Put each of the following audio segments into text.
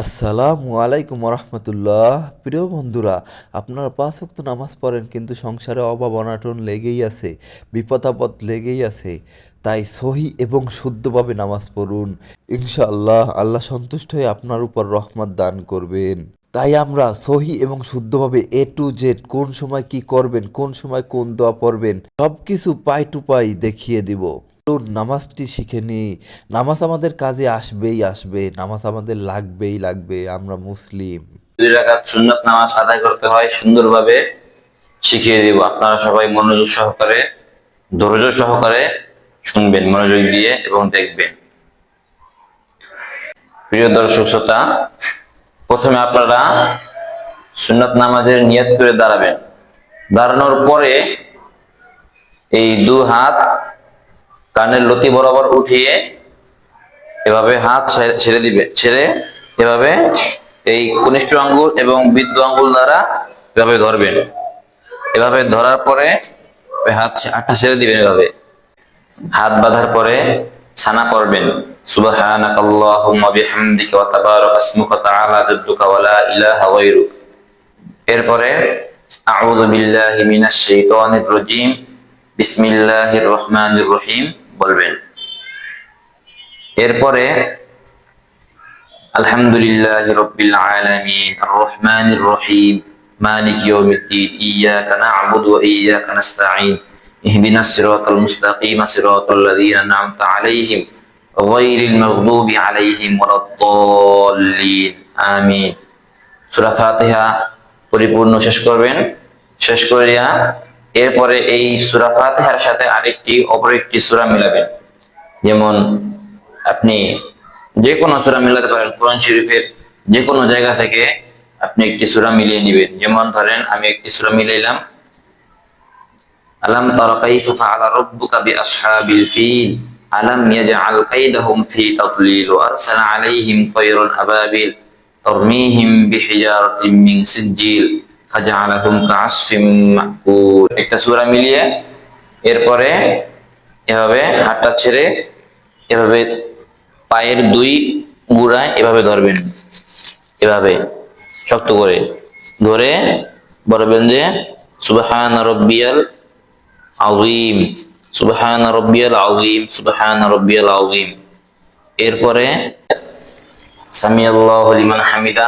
আসসালামু আলাইকুম রহমতুল্লাহ প্রিয় বন্ধুরা, আপনারা পাঁচ ওয়াক্ত নামাজ পড়েন, কিন্তু সংসারে অভাব, অনাটন লেগেই আছে বিপদাপদ লেগেই আছে। তাই সহি এবং শুদ্ধভাবে নামাজ পড়ুন। ইনশাআল্লাহ, আল্লাহ সন্তুষ্ট হয়ে আপনার উপর রহমত দান করবেন। তাই আমরা সহি এবং শুদ্ধভাবে এ টু জেড কোন সময় কি করবেন, কোন সময় কোন দোয়া পড়বেন সব কিছু পাই টু পাই দেখিয়ে দিব। চলুন নামাজটি শিখে নিই নামাজ আমাদের কাজে আসবেই আসবে, নামাজ আমাদের লাগবেই লাগবে, আমরা মুসলিম। দুই রাকাত সুন্নাত নামাজ আদায় করতে হয়, সুন্দরভাবে শিখিয়ে দিব। আপনারা সবাই মনোযোগ সহকারে, ধৈর্য সহকারে শুনবেন, মনোযোগ দিয়ে এবং দেখবেন। প্রিয় দর্শক শ্রোতা, প্রথমে আপনারা সুন্নাত নামাজের নিয়ত করে দাঁড়াবেন। দাঁড়ানোর পরে এই দু হাত কানের লতি বরাবর উঠিয়ে এভাবে হাত ছেড়ে- দিবে, ছেড়ে এভাবে এই কনিষ্ঠ আঙ্গুল এবং বৃদ্ধ আঙ্গুল দ্বারা এভাবে ধরবেন। এভাবে ধরার পরে হাত হাতটা ছেড়ে দিবেন এভাবে। হাত বাঁধার পরে ছানা পড়বেন। বিহামদিকা ওয়া তাবারাকা ইসমুকা তাআলা জাদ্দুকা ওয়া লা ইলাহা গায়রুক। এরপরে আউযু বিল্লাহি মিনাশ শাইতানির রাজীম। বিসমিল্লাহির রহমানির রহিম। বলবেন। এরপরে, আলহামদুলিল্লাহ রব্বিল আলামিন আর রহমানির রহিম, মালিক ইয়াউমিদ্দিন না'বুদু ওয়া ইহদিনাস সিরাতাল মুস্তাকিম সিরাতাল লাযীনা আন'আমতা আলাইহিম গায়রিল আলাইহিম ওয়ালাদ-দাল্লিন আমিন। সূরা ফাতিহা পরিপূর্ণ শেষ করবেন। শেষ করিয়া এরপরে এই সূরা ফাতিহার সাথে আরেকটি, অপর একটি সূরা মিলাবেন যেমন আপনি যে কোনো সূরা মিলাতে পারেন কোরআন শরীফের যে কোনো জায়গা থেকে আপনি একটি সূরা মিলিয়ে নেবেন। যেমন ধরেন, আমি একটি সূরা মিলাইলাম। আলাম তারা কাইফা ফাআলা রাব্বুকা বিআসহাবিল ফিল? আলাম ইয়াজআল কাইদাহুম ফি তাদলিল ওয়া আরসালা আলাইহিম তায়রান আবাবিল তরমিহিম বিহিজারাতিন মিন সিজিল ফাজআলাহুম কাআসফিম মাকুল। একটা সূরা মিলিয়ে এরপরে এভাবে হাতটা ছেড়ে এভাবে পায়ের দুই গুড়ায় এভাবে ধরবেন। এভাবে শক্ত করে ধরে বলবেন যে, সুবহান রব্বিয়াল আযীম, সুবহান রব্বিয়াল আযীম, সুবহান রব্বিয়াল আযীম। এরপরে সামি আল্লাহু লিমান হামিদা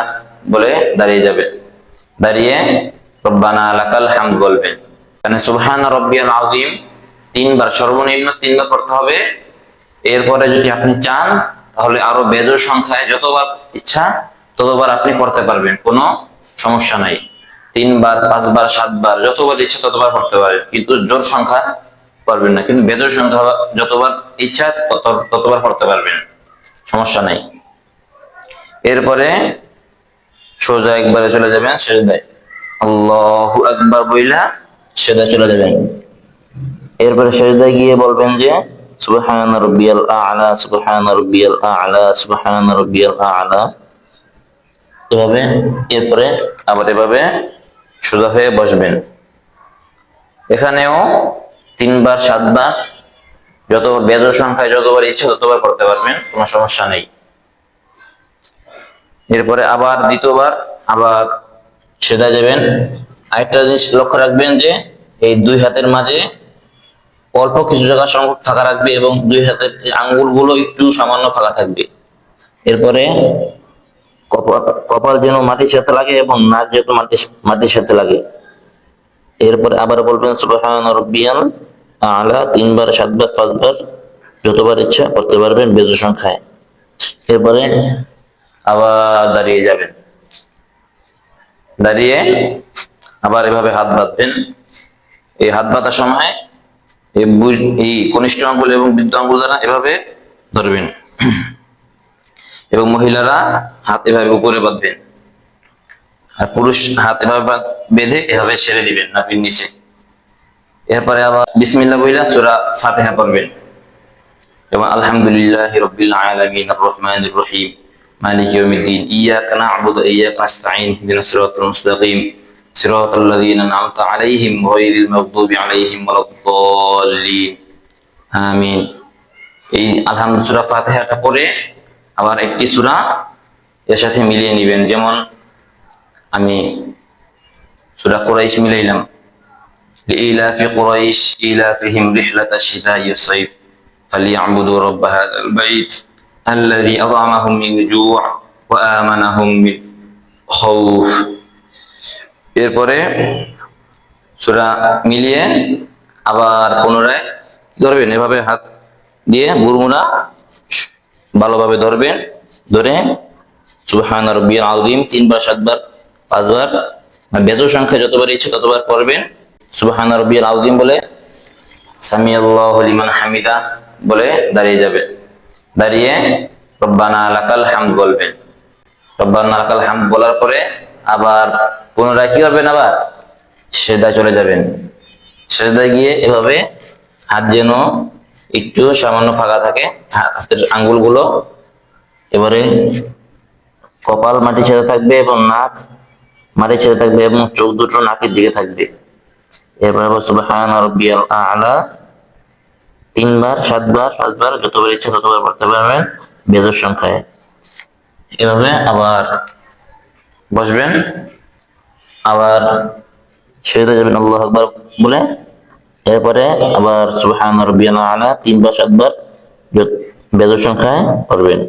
বলে দাঁড়িয়ে যাবেন দাঁড়িয়ে রব্বানা লাকাল হামদ বলবেন। মানে সুবহান রব্বিয়াল আযীম, তিনবার সর্বনিম্ন তিনবার পড়তে হবে। এরপরে যদি আপনি চান, তাহলে আরও বেজোর সংখ্যায় যতবার ইচ্ছা, ততবার আপনি পড়তে পারবেন, কোনো সমস্যা নাই। তিনবার, পাঁচবার, সাতবার, যতবার ইচ্ছা ততবার পড়তে পারেন। কিন্তু জোর সংখ্যা পারবেন না। কিন্তু বেজোর সংখ্যা যতবার ইচ্ছা, তত- ততবার পড়তে পারবেন। সমস্যা নাই। এরপরে সোজা একবারে চলে যাবেন সেজদায় আল্লাহু একবার বইলা সেজদায় চলে যাবেন এরপরে সেজদায় গিয়ে বলবেন যে, সুবহান রাব্বিয়াল আ'লা, সুবহান রাব্বিয়াল আ'লা, সুবহান রাব্বিয়াল আ'লা। এভাবে, এরপরে আবার এভাবে সোজা হয়ে বসবেন। এখানেও তিনবার, সাতবার যত বেজর সংখ্যায় যতবার ইচ্ছা ততবার পড়তে পারবেন, কোনো সমস্যা নেই। এরপরে আবার দ্বিতীয়বার আবার সেদা যাবেন। আরেকটা জিনিস লক্ষ্য রাখবেন যে, এই দুই হাতের মাঝে অল্প কিছু জায়গা সংখ্যক ফাঁকা রাখবে এবং দুই হাতের আঙ্গুলগুলো একটু সামান্য ফাঁকা থাকবে। এরপরে কপাল যেন মাটির সাথে লাগে এবং নাক যেহেতু মাটির মাটির সাথে লাগে। এরপরে আবার বলবেন সুবহান আলা তিনবার, সাতবার, পাঁচবার, যতবার ইচ্ছা করতে পারবেন বেজু সংখ্যায়। এরপরে আবার দাঁড়িয়ে যাবেন। দাঁড়িয়ে আবার এভাবে হাত বাঁধবেন। এই হাত বাঁধার সময় এই কনিষ্ঠ আঙ্গুল এবং বৃদ্ধ আঙ্গুল দ্বারা এভাবে ধরবেন। এবং মহিলারা হাত এভাবে উপরে বাঁধবেন। আর পুরুষ হাত এভাবে বাঁধ- এভাবে ছেড়ে দিবেন নাপির নিচে। এরপরে আবার বিসমিল্লাহ বইলা সূরা ফাতেহা পড়বেন। এবং আলহামদুলিল্লাহ রব্বিল আলামিন আর রহমানির রহিম মালিক ইয়াউমিদ্দিন ইয়াকা না'বুদু ওয়া ইয়াকা নাস্তাঈন ইহদিনাস সিরাতাল মুস্তাকিম সিরাতাল লাযীনা আন'আমতা আলাইহিম গায়রিল মাগদুবি আলাইহিম ওয়ালাদ-দাল্লিন আমিন এই আলহামদুলিল্লাহ সূরা ফাতিহাটা পড়ে আবার একটি সূরা এর সাথে মিলিয়ে নিবেন যেমন আমি সুরা কোরাইশ মিলাইলাম لإيلاف قريش إيلافهم رحلة الشتاء والصيف فليعبدوا رب هذا البيت الذي أطعمهم من جوع وآمنهم من خوف এরপরে সুরা মিলিয়ে আবার পুনরায় ধরবেন এভাবে হাত দিয়ে বুরমুনা ভালোভাবে ধরবেন ধরে সুবহান রব্বিয়াল আযীম তিনবার সাতবার পাঁচবার আর বেজোর সংখ্যা যতবার ইচ্ছে ততবার পড়বেন সুবহান রব্বিয়াল আযীম বলে সামি আল্লাহু লিমান হামিদা বলে দাঁড়িয়ে যাবে দাঁড়িয়ে রব্বানা লাকাল হামদ বলবেন। রব্বানা লাকাল হামদ বলার পরে আবার পুনরায় কি করবেন আবার? সেদায় চলে যাবেন। সেদায় গিয়ে এভাবে হাত যেন একটু সামান্য ফাঁকা থাকে, হাতের আঙ্গুলগুলো এবারে কপাল মাটি ছেড়ে থাকবে এবং নাক মাটি ছেড়ে থাকবে এবং চোখ দুটো নাকের দিকে থাকবে। এরপর সুবহান রাব্বিয়াল আ'লা তিনবার, সাতবার, পাঁচবার, যতবার ইচ্ছা ততবার পড়তে পারবেন বেজোর সংখ্যায়। এভাবে আবার বসবেন। আবার সেরে যাবেন আল্লাহ আকবার বলে। এরপরে আবার সুবহান রাব্বিয়াল আ'লা তিনবার, সাতবার বেজোর সংখ্যায় পড়বেন।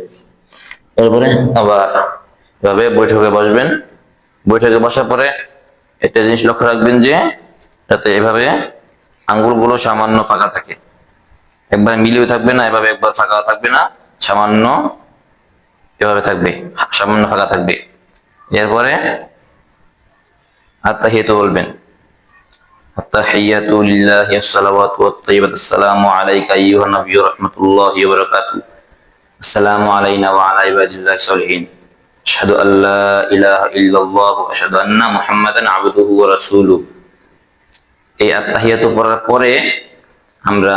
এরপরে আবার এভাবে বৈঠকে বসবেন। বৈঠকে বসার পরে একটা জিনিস লক্ষ্য রাখবেন যে, যাতে এভাবে আঙ্গুলগুলো সামান্য ফাঁকা থাকে। একবার মিলিয়ে থাকবে না এভাবে একবার ফাঁকা থাকবে না সামান্য এভাবে থাকবে সামান্য ফাঁকা থাকবে এরপরে আত্মাহিয়াত বলবেন التحيات لله الصلوات والطيبات السلام عليك أيها النبي ورحمة الله وبركاته السلام علينا وعلى عباد الله الصالحين أشهد أن لا إله إلا الله وأشهد أن محمدا عبده ورسوله এই আত্মাহিয়াত পড়ার পরে আমরা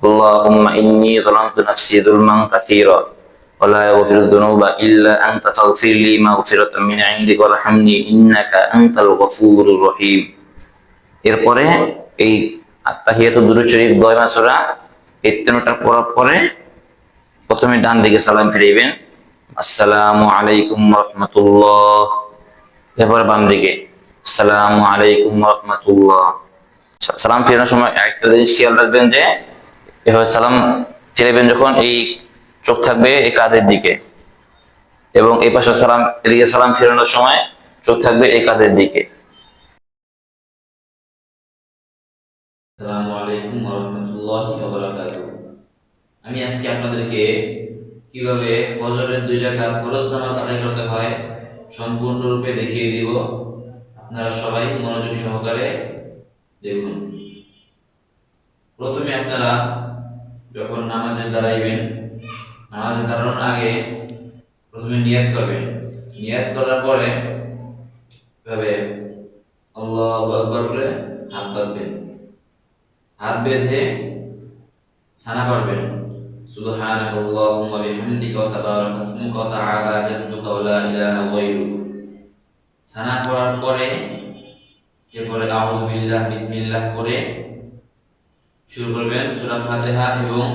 اللهم إني ظلمت نفسي ظلما كثيرا ولا يغفر الذنوب إلا أنت فاغفر لي مغفرة من عندك وارحمني إنك أنت الغفور الرحيم এরপরে এই আত্মাহিয়াতু দুরুদ শরীফ দোয়াই মাসুরা এই তিনটা পড়ার পরে প্রথমে ডান দিকে সালাম ফিরাইবেন আসসালামু আলাইকুম রহমতুল্লাহ এরপরে বাম দিকে আসসালামু আলাইকুম রহমতুল্লাহ সালাম ফেরানোর সময় একটা জিনিস খেয়াল রাখবেন যে এভাবে সালাম ফিরাবেন যখন এই চোখ থাকবে এই কাঁধের দিকে। এবং এই পাশে সালাম, এদিকে সালাম ফেরানোর সময় চোখ থাকবে এই কাঁধের দিকে। আমি আজকে আপনাদেরকে কীভাবে ফজরের দুই ফরজ আদায় করতে হয় সম্পূর্ণরূপে দেখিয়ে দিব। আপনারা সবাই মনোযোগ সহকারে দেখুন। প্রথমে আপনারা যখন নামাজে দাঁড়াইবেন, নামাজে দাঁড়ানোর আগে প্রথমে নিয়াত করবেন। নিয়াত করার পরে এভাবে আল্লাহু আকবার বলে হাত বাঁধবেন। হাত বেঁধে সানা পারবেন ওয়া তাবারাক ইসমুকা ওয়া তাআলা জাদ্দুকা ওয়া লা ইলাহা গায়রুক। সানা পড়ার পরে, এরপরে আউযু বিল্লাহ বিসমিল্লাহ পড়ে শুরু করবেন সূরা ফাতিহা এবং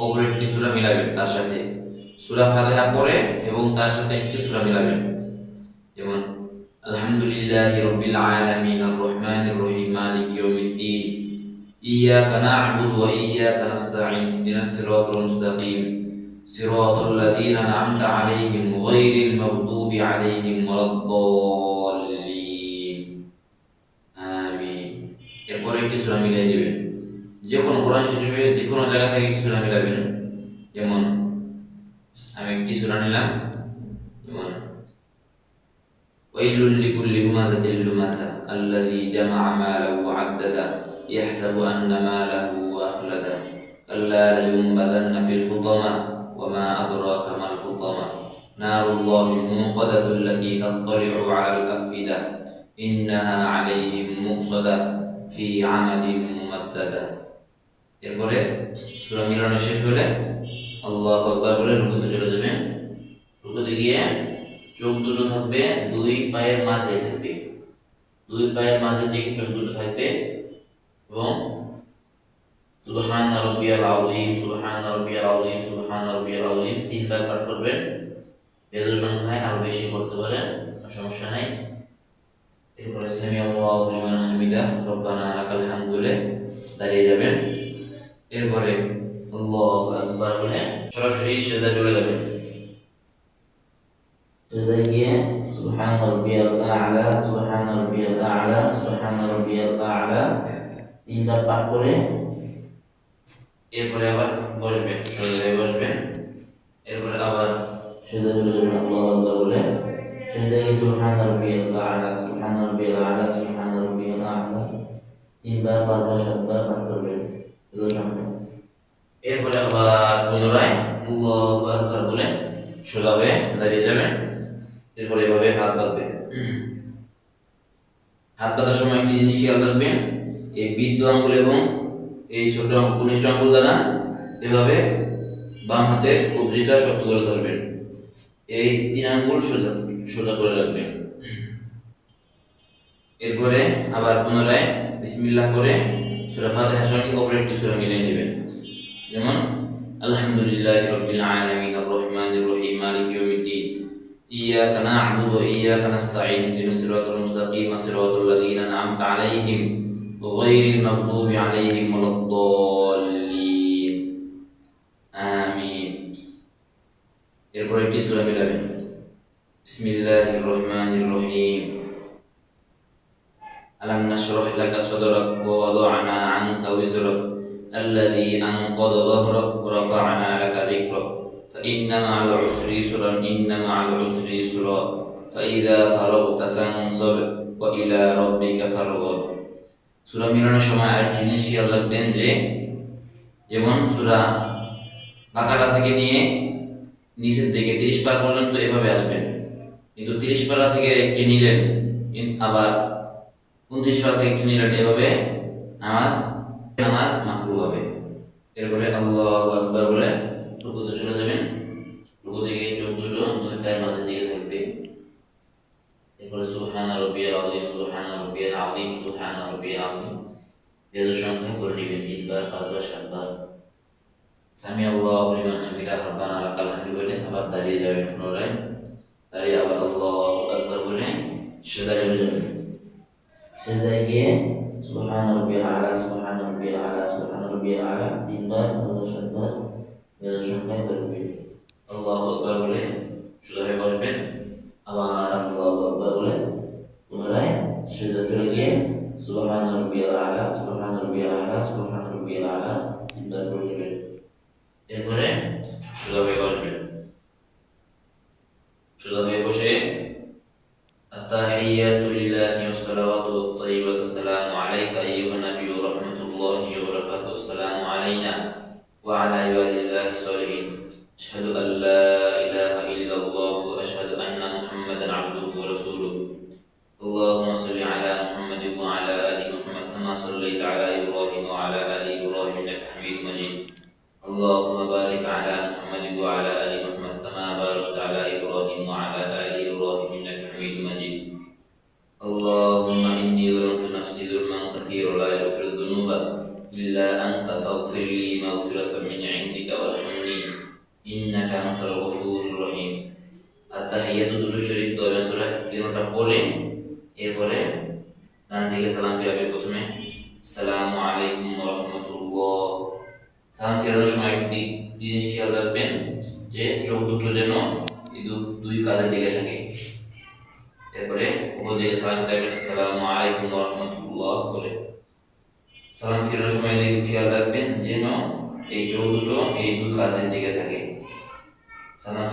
অপর একটি সূরা মিলাবেন তার সাথে সূরা ফাতিহা পড়ে এবং তার সাথে একটি সূরা মিলাবেন যেমন আলহামদুলিল্লাহি রাব্বিল আলামিন আর রহমানির রহিম মালিকি ইয়াউমিদ্দিন إياك نعبد وإياك نستعين اهدنا الصراط المستقيم صراط الذين أنعمت عليهم غير المغضوب عليهم ولا الضالين آمين এরপরে একটি সূরা মিলিয়ে নেবেন যে কোনো কোরআন শরীফে যে কোনো জায়গা থেকে একটি সূরা মিলাবেন যেমন আমি একটি সূরা নিলাম যেমন ويل لكل همزة لمزة الذي جمع ماله وعدده يحسب أن ماله أخلده كلا لينبذن في الحطمة وما أدراك ما الحطمة نار الله الموقدة التي تطلع على الأفئدة إنها عليهم مؤصدة في عمد ممددة এরপরে সুরা মিলানো শেষ হলে আল্লাহ আকবার বলে রুকুতে চলে যাবেন রুকুতে গিয়ে চোখ দুটো থাকবে, দুই পায়ের মাঝে থাকবে। দুই পায়ের মাঝে দিকে চোখ দুটো থাকবে এবং সুবহান রাব্বিয়াল আযীম সুবহান রাব্বিয়াল আযীম সুবহান রাব্বিয়াল আযীম তিনবার পাঠ করবেন। বেজো সংখ্যায় আরও বেশি করতে পারেন সমস্যা নাই। এরপরে সামি আল্লাহু হামিদা রব্বানা লাকাল হামদ বলে দাঁড়িয়ে যাবেন। এরপরে বলে সরাসরি সেজদা চলে যাবেন সেজদায় গিয়ে আ'লা সুবহান রাব্বিয়াল আ'লা সুবহান রাব্বিয়াল আ'লা তিনবার পাঠ করে এরপরে আবার বসবেন সেজদায় বসবেন এরপরে আবার সেজদা বলে সেজদায় সুবহান রাব্বিয়াল আ'লা সুবহান রাব্বিয়াল আ'লা সুবহান রাব্বিয়াল আ'লা তিনবার, পাঁচবার, সাতবার পাঠ করবেন এরপরে আবার পুনরায় আল্লাহু বলে সোজা হয়ে দাঁড়িয়ে যাবেন। এরপরে এভাবে হাত বাঁধবেন হাত বাঁধার সময় একটি জিনিস খেয়াল রাখবেন, এই বৃদ্ধ আঙ্গুল এবং এই ছোট কনিষ্ঠ আঙ্গুল দ্বারা এভাবে বাম হাতে কবজিটা শক্ত করে ধরবেন। এই তিন আঙ্গুল সোজা সোজা করে রাখবেন। এরপরে আবার পুনরায় বিসমিল্লাহ করে সূরা ফাতিহার সঙ্গে অপর একটি সূরা মিলিয়ে নেবেন যেমন আলহামদুলিল্লাহ রাব্বিল আলামিন আর রহমানির রহিম মালিক ইয়াউমিদ্দিন ইয়াকা না'বুদু ওয়া ইয়াকা নাস্তাঈন ইহদিনাস সিরাতাল মুস্তাকিম সিরাতাল লাযীনা আন'আমতা আলাইহিম গহাইরিল মাগদুবি আলাইহিম ওয়ালাদ-দাল্লিন আমিন এরপর একটি সূরা মিলাবেন বিসমিল্লাহির রহমানির রহিম। ألم نشرح لك صدرك ووضعنا عنك وزرك الذي أنقض ظهرك ورفعنا لك ذكرك فإن مع العسر يسرا إن مع العسر يسرا فإذا فرغت فانصب وإلى ربك فارغب সূরা মিলানোর সময় আরেকটি জিনিস খেয়াল রাখবেন যে যেমন সূরা বাঁকাটা থেকে নিয়ে নিচের দিকে তিরিশ পার পর্যন্ত এভাবে আসবেন কিন্তু তিরিশ পারা থেকে একটি নিলেন কিন- আবার উনত্রিশ থেকে একটি নিলেন এভাবে নামাজ নামাজ মাকরু হবে। এরপরে আল্লাহু আকবার বলে রুকুতে চলে যাবেন। রুকু থেকে চোখ দুটো, দুই পায়ের মাঝে দিকে থাকবে। এরপরে সুবহান রাব্বিয়াল আযীম, সুবহান রাব্বিয়াল আযীম, সুবহান রাব্বিয়াল আযীম। বেজো সংখ্যা করে নেবেন তিনবার, পাঁচবার, সাতবার। সামি আল্লাহু লিমান হামিদা রব্বানা লাকাল হামদ বলে আবার দাঁড়িয়ে যাবেন পুনরায়। দাঁড়িয়ে আবার আল্লাহু আকবার বলে সেদা চলে যাবেন। সেদায় গিয়ে সুবহান রাব্বিয়াল আলা সুবহান রাব্বিয়াল আলা সুবহান রাব্বিয়াল আলা তিনবার পাঁচবার সাতবার বেজো সংখ্যায় করবেন আল্লাহু আকবার বলে সোজা হয়ে বসবেন আবার আল্লাহু আকবার বলে পুনরায় সেদা চলে গিয়ে সুবহান রাব্বিয়াল আলা সুবহান রাব্বিয়াল আলা সুবহান রাব্বিয়াল আলা তিনবার করে তিনটা পড়ে, এরপরে ডান দিকে সালাম ফিরাবে প্রথমে। আসসালামু আলাইকুম রাহমাতুল্লাহ। সালাম ফেরানোর সময় একটি জিনিস খেয়াল রাখবেন, যে চোখ দুটো যেন দুই কাঁধের দিকে থাকে। এরপরে উপর দিকে সালাম ফিরাবেন আসসালামু আলাইকুম রাহমাতুল্লাহ বলে। সালাম ফেরানোর সময় দিকে খেয়াল রাখবেন, যেন এই চোখ দুটো এই দুই কাঁধের দিকে থাকে। সালাম